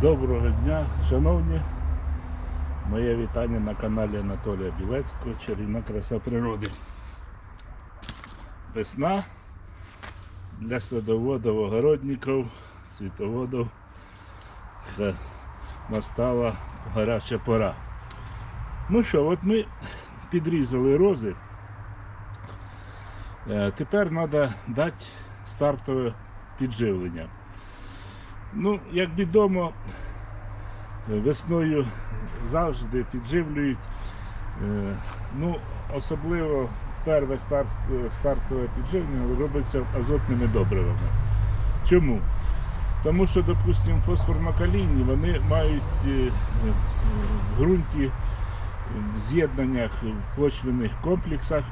Доброго дня, шановні. Моє вітання на каналі Анатолія Білецького, чарівна краса природи. Весна для садоводів, огородників, світоводів. Та настала гаряча пора. Ну що, от ми підрізали рози. Е, Тепер треба дати стартове підживлення. Ну, як відомо, весною завжди підживлюють. Е, Ну, особливо перше старт, стартове підживлення робиться азотними добривами. Чому? Тому що, допустимо, фосфорно-калійні вони мають е, е, в ґрунті в з'єднаннях в почвених комплексах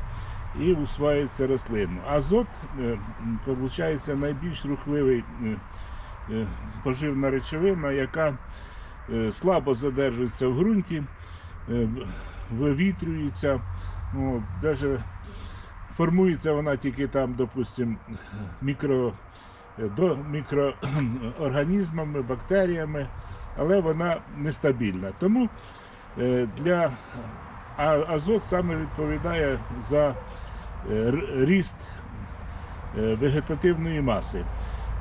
і усваюється рослину. Азот, виходить, найбільш рухливий е, е, поживна речовина, яка е, слабо задержується в ґрунті, е, вивітрюється, ну, даже формується вона тільки там, допустимо, мікро, е, мікроорганізмами, бактеріями, але вона нестабільна. Тому е, для азот саме відповідає за е, ріст е, вегетативної маси.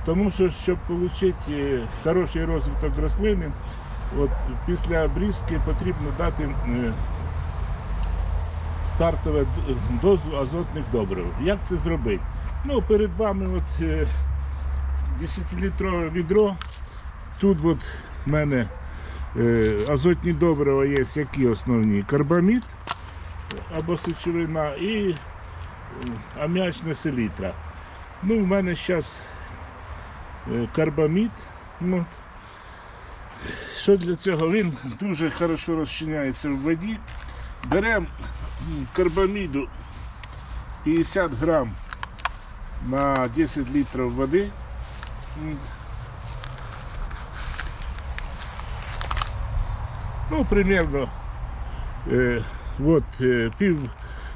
Тому що, щоб отримати хороший розвиток рослини, от після обрізки потрібно дати е, стартову дозу азотних добрив. Як це зробити? Ну, перед вами от, е, 10-літрове відро. Тут от в мене е, азотні добрива є які основні? Карбамід або сечовина і е, аміачна селітра. Ну, в мене зараз карбамід. От. Що для цього? Він дуже хорошо розчиняється в воді. Беремо карбаміду 50 грам на 10 літрів води. Ну, примерно е, от, е, пів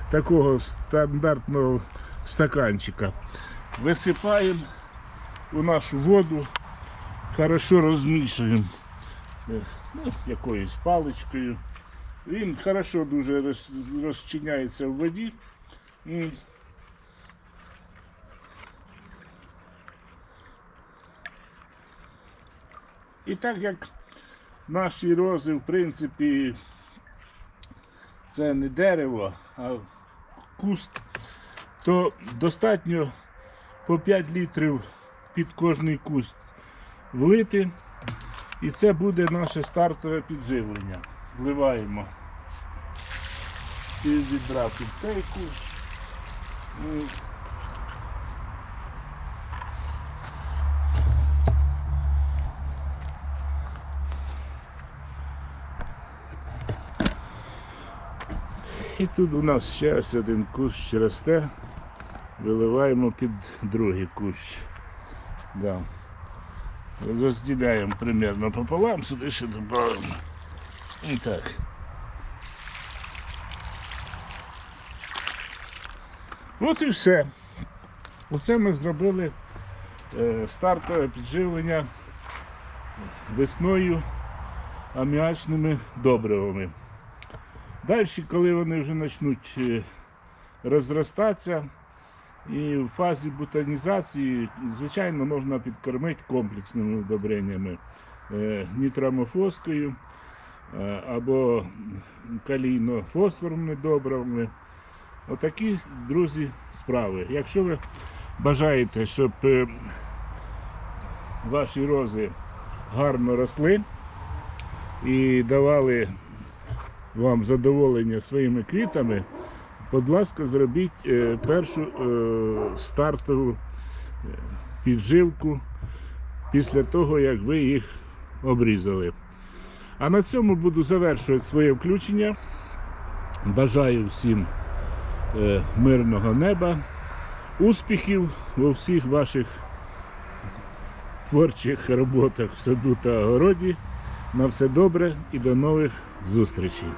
такого стандартного стаканчика. Висипаємо у нашу воду, хорошо розмішуємо е, ну, якоюсь паличкою. Він хорошо дуже розчиняється в воді. І так як наші рози, в принципі, це не дерево, а куст, то достатньо по 5 літрів під кожний куст влити. І це буде наше стартове підживлення. Вливаємо пів відра під цей куст. І тут у нас ще ось один кущ росте. Виливаємо під другий кущ. Да. Розділяємо примерно пополам, сюди ще додаємо. І так. От і все. Оце ми зробили е, стартове підживлення весною аміачними добривами. Далі, коли вони вже почнуть е, розростатися, і в фазі бутанізації, звичайно, можна підкормити комплексними удобреннями е, нітрамофоскою е, або калійно-фосфорними добривами. Отакі, друзі, справи. Якщо ви бажаєте, щоб е, ваші рози гарно росли і давали вам задоволення своїми квітами, будь ласка, зробіть е, першу е, стартову е, підживку після того, як ви їх обрізали. А на цьому буду завершувати своє включення. Бажаю всім мирного неба, успіхів у всіх ваших творчих роботах в саду та огороді. На все добре і до нових зустрічей.